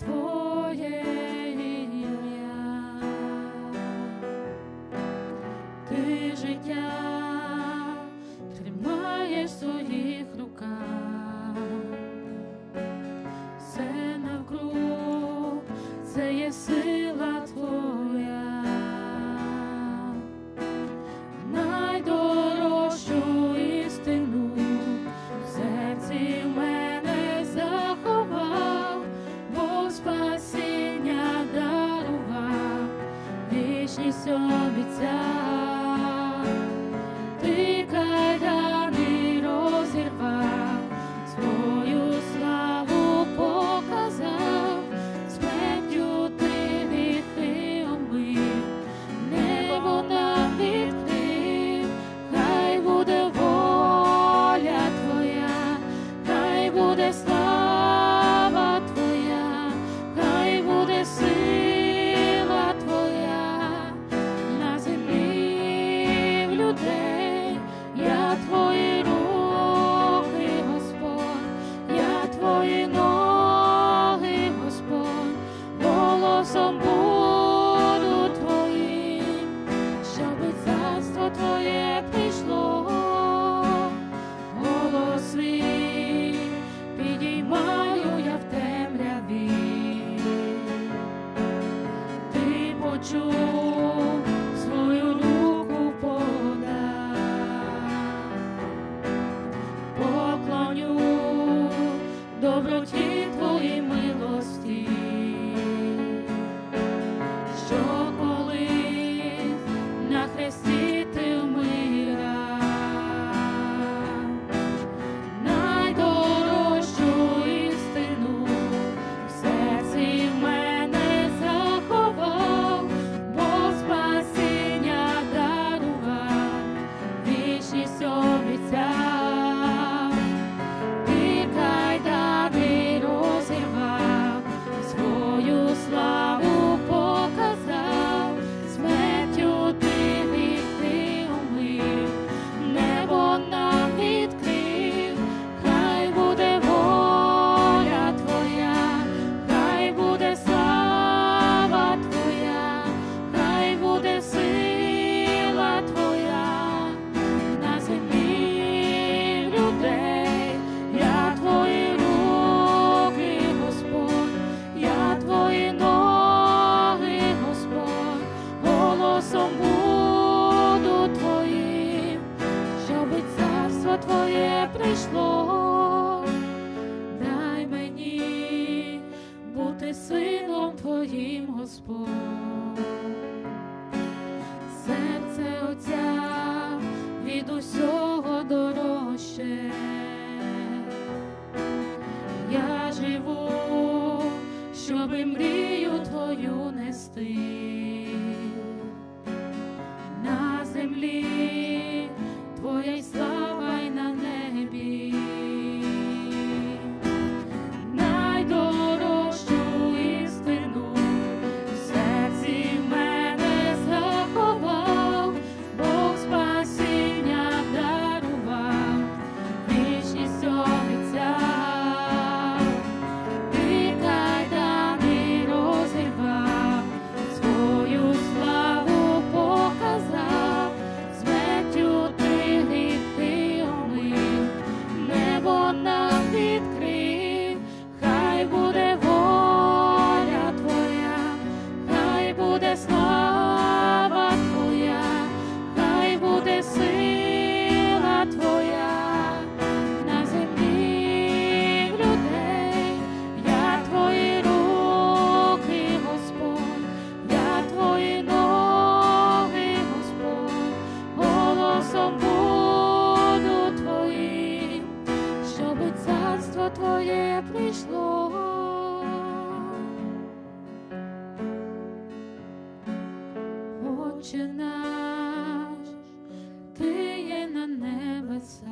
out so прийшло, дай мені бути сином твоїм, Господь, серце Отця від усього дорожче. Я живу, щоби мрію твою нести. На землі твоя й слава. Отче наш, ти є на небесах.